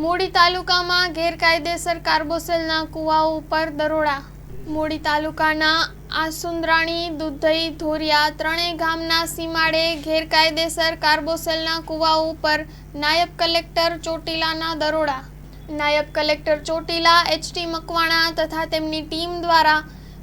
મૂડી તાલુકામાં ગેરકાયદેસર કાર્બોસેલના કુવાઓ ઉપર દરોડા. મૂડી તાલુકાના આસુંદ્રાણી, દુધઈ, ધોરિયા ત્રણેય ગામના સીમાડે ગેરકાયદેસર કાર્બોસેલના કુવાઓ ઉપર નાયબ કલેક્ટર ચોટીલાના દરોડા. નાયબ કલેક્ટર ચોટીલા એચટી મકવાણા તથા તેમની ટીમ દ્વારા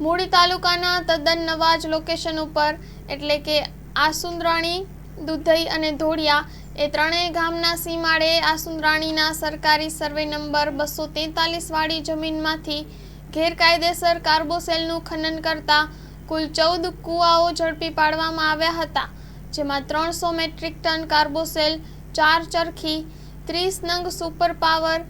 મૂડી તાલુકાના તદ્દન નવા જ લોકેશન ઉપર એટલે કે આસુંદ્રાણી, દુધઈ અને ધોળિયા એ ત્રણેય ગામના સીમાડે આસુંદરાણીના સરકારી સર્વે નંબર બસો વાળી જમીનમાંથી ગેરકાયદેસર કાર્બોસેલનું ખનન કરતા કુલ ચૌદ કૂવાઓ ઝડપી પાડવામાં આવ્યા હતા, જેમાં ત્રણસો મેટ્રિક ટન કાર્બોસેલ, ચાર ચરખી, ત્રીસ નંગ સુપર પાવર,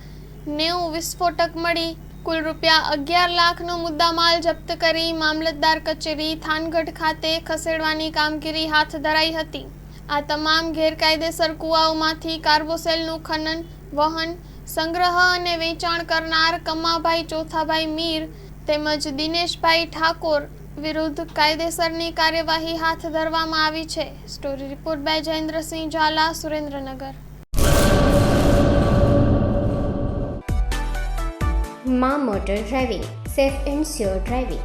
નેવું વિસ્ફોટક મળી, કુલ રૂપિયા અગિયાર લાખનો મુદ્દામાલ જપ્ત કરી મામલતદાર કચેરી થાનગઢ ખાતે ખસેડવાની કામગીરી હાથ ધરાઈ હતી. આ તમામ ગેરકાયદેસર કુવાઓમાંથી કાર્બોસેલનું ખનન, વહન, સંગ્રહ અને વેચાણ કરનાર કમાભાઈ ચોથાભાઈ મીર તેમજ દિનેશભાઈ ઠાકોર વિરુદ્ધ કાયદેસરની કાર્યવાહી હાથ ધરવામાં આવી છે. Story report by Jayendrasinh Jhala, Surendranagar. મા motor driving, safe and sure driving.